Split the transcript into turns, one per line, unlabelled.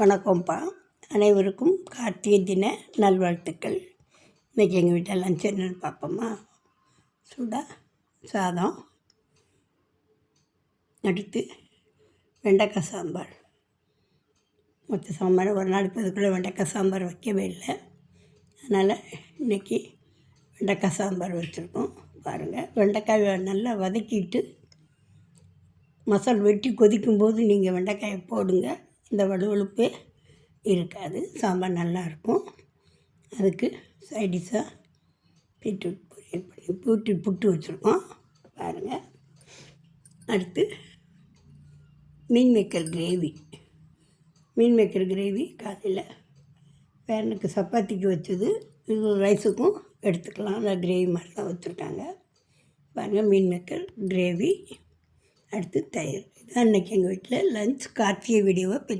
வணக்கம்ப்பா. அனைவருக்கும் கார்த்திகை தின நல்வாழ்த்துக்கள். இன்றைக்கி எங்கள் வீட்டில் லஞ்ச் என்னென்னு பார்ப்போமா சூடாக சாதம் அடுத்து வெண்டைக்காய் சாம்பார். மொத்த சாம்பார் ஒரு நாள் இப்போ இதுக்குள்ளே வெண்டைக்காய் சாம்பார் வைக்கவே இல்லை. அதனால் இன்றைக்கி வெண்டைக்காய் சாம்பார் வச்சுருக்கோம். பாருங்கள் வெண்டைக்காய் நல்லா வதக்கிட்டு மசால் வெட்டி கொதிக்கும்போது நீங்கள் வெண்டைக்காயை போடுங்க. இந்த வலுவழுப்பே இருக்காது. சாம்பார் நல்லாயிருக்கும். அதுக்கு சைடிஷாக பீட்ரூட் பொரியல் பண்ணி பீட்ரூட் புட்டு வச்சுருக்கோம். பாருங்கள் அடுத்து meal maker gravy. Meal maker gravy காலையில் பேரனுக்கு சப்பாத்திக்கு வச்சது. இது ரைஸுக்கும் எடுத்துக்கலாம். அந்த கிரேவி மாதிரி தான் வச்சுருக்காங்க. பாருங்கள் மீன் மேக்கர் கிரேவி. அடுத்து தயிர். இதான் அன்றைக்கி எங்கள் வீட்டில் லஞ்ச் கார்த்திகை வீடியோவை